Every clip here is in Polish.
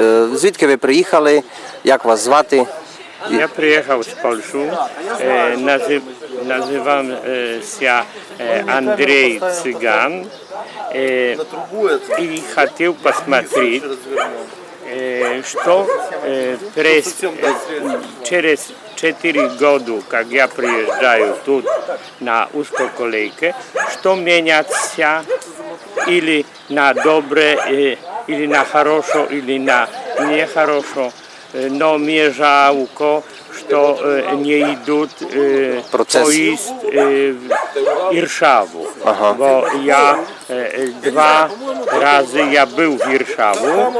Е, Звідки ви приїхали? Як вас звати? Ja przyjechał z Polszu. E, nazy, nazywam e, się e, Andrzej Cygan e, i хотел посмотреть, э, что э, прес- э, через 4 года, как я приезжаю тут на узкоколейке, что меняется или на добре, э, или на хорошо, или на нехорошо. Э, Но мне жалко, что э, не идут э, Процесс. поезд э, в Иршаву. Ага. Bo ja e, dwa razy ja był w Warszawu,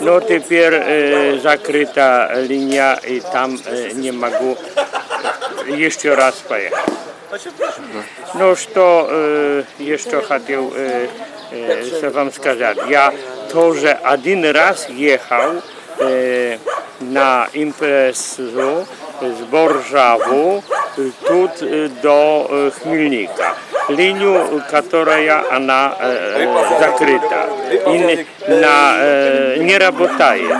no teraz e, zakryta linia i tam e, nie mogę jeszcze raz pojechać. No что э, еще хотел э, э, вам сказать. Я тоже один раз ехал э, на импрезу с Боржаву э, тут э, до э, Хмельника. Линию, которая она э, э, закрыта и не, на, э, не работает.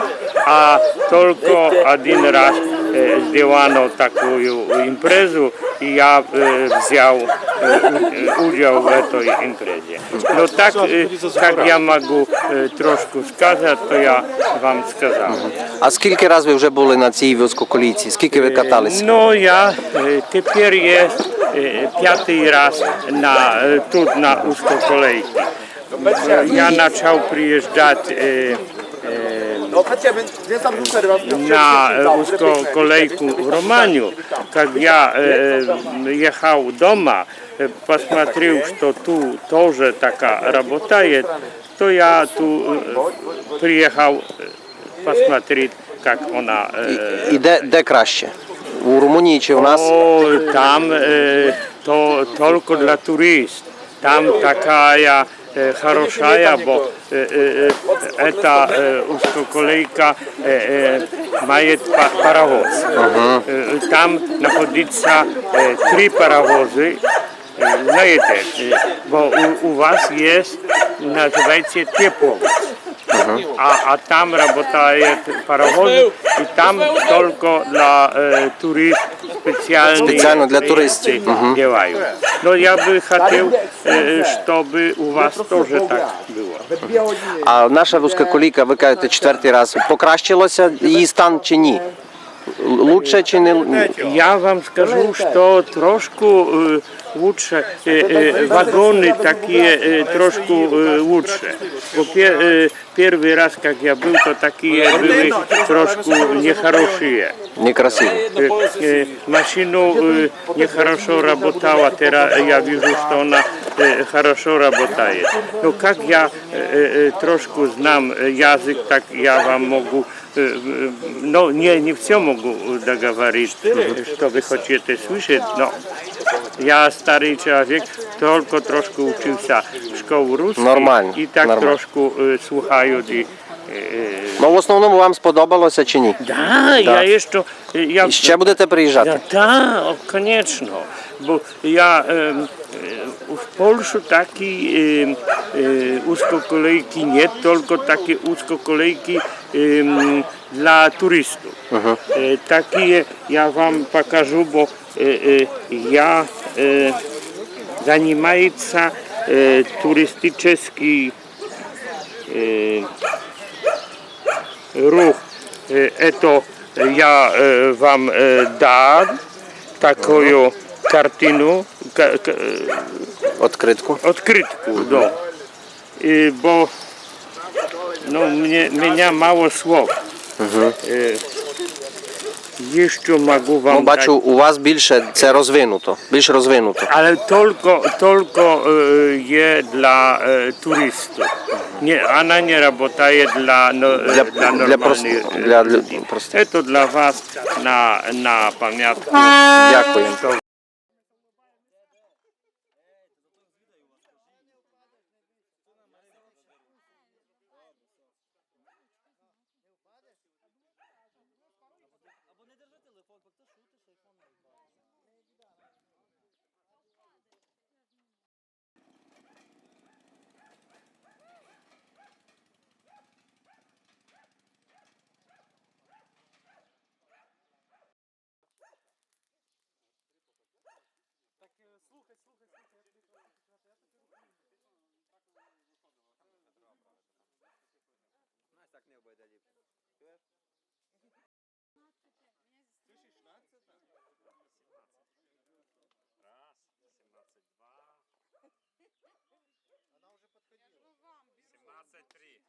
А только один раз э, сделано такую импрезу, и я э, взял э, у- уdział w этой imprezie. No tak, e, jak ja mogę e, troszkę сказать, to ja wam сказав. А скільки разів ви вже були на цій вузькоколійці? Скільки ви каталися? No ja e, teraz jest e, piąty raz na, e, tu na uskokolejki. Ja zaczął przyjeżdżać e, No chodźcie, więc, więc tam rzucę raz. на э, узкоколейку в Романию, как я э, ехал дома, э, посмотрел, что тут тоже такая работает, то я тут э, приехал э, посмотреть, как она. э, І де, де краще? У Румунії чи у нас? О, там э, то только для туристов. Там такая э, хорошая, бо э, э, э, эта э, узкоколейка э, э, мает па- паровоз. Э, Там находится э, три паровозы. Э, Знаете, э, бо у, у вас есть, называется тепловоз. А, а там работает паровоз, и там только для э, туристов специальные Специально для туристов. поезды делают. Но я бы хотел, э, чтобы у вас тоже так было. А наша вузькоколійка, ви кажете, четвертий раз. Покращилося її стан чи ні? Л- Лучше чи не? Я вам скажу, что трошку э, лучше, э, э, вагоны такие э, трошку э, лучше. Бо пе- э, первый раз, как я был, то такие были трошку нехорошие. Некрасиво. Э, э, машину э, нехорошо работала, teraz я вижу, что она э, хорошо работает. Но как я э, э, трошку знам э, язык, так я вам могу, э, э, ну не, не все могу договорить, э, что вы хотите слышать, но я старый человек, только трошку учился в школу русской, Нормально, и так нормально. трошку э, слухаю и э, Ну в основному вам сподобалося чи ні? да, я jeszcze, ja І ще будете приїжджати? Ja, tak, o, koniecznie, bo ja em, e, w Polsce takiej uskokolejki nie, tylko takie uskokolejki dla turystów. Aha. E, takie ja Wam pokażę, bo e, e, ja zajmuję się turystyczny ruch. Eto ja Wam dam taką kartinu, ka, ka, Відкритку. odkrytku, no. E, bo no, mnie, mnie mało słów. E, jeszcze mogę wam Ну, бачу, у вас більше це розвинуто. Більш розвинуто. Ale tylko, tylko e, je dla e, turystów. Nie, ona nie работает dla, no, e, Для, dla для, normalnych прост, e, для, для ludzi. простих. To dla was na, na pamiątkę. Дякую. не обидалів. Слышишь, 16? 17. Раз, 17, два. Она уже подходила. 17, три.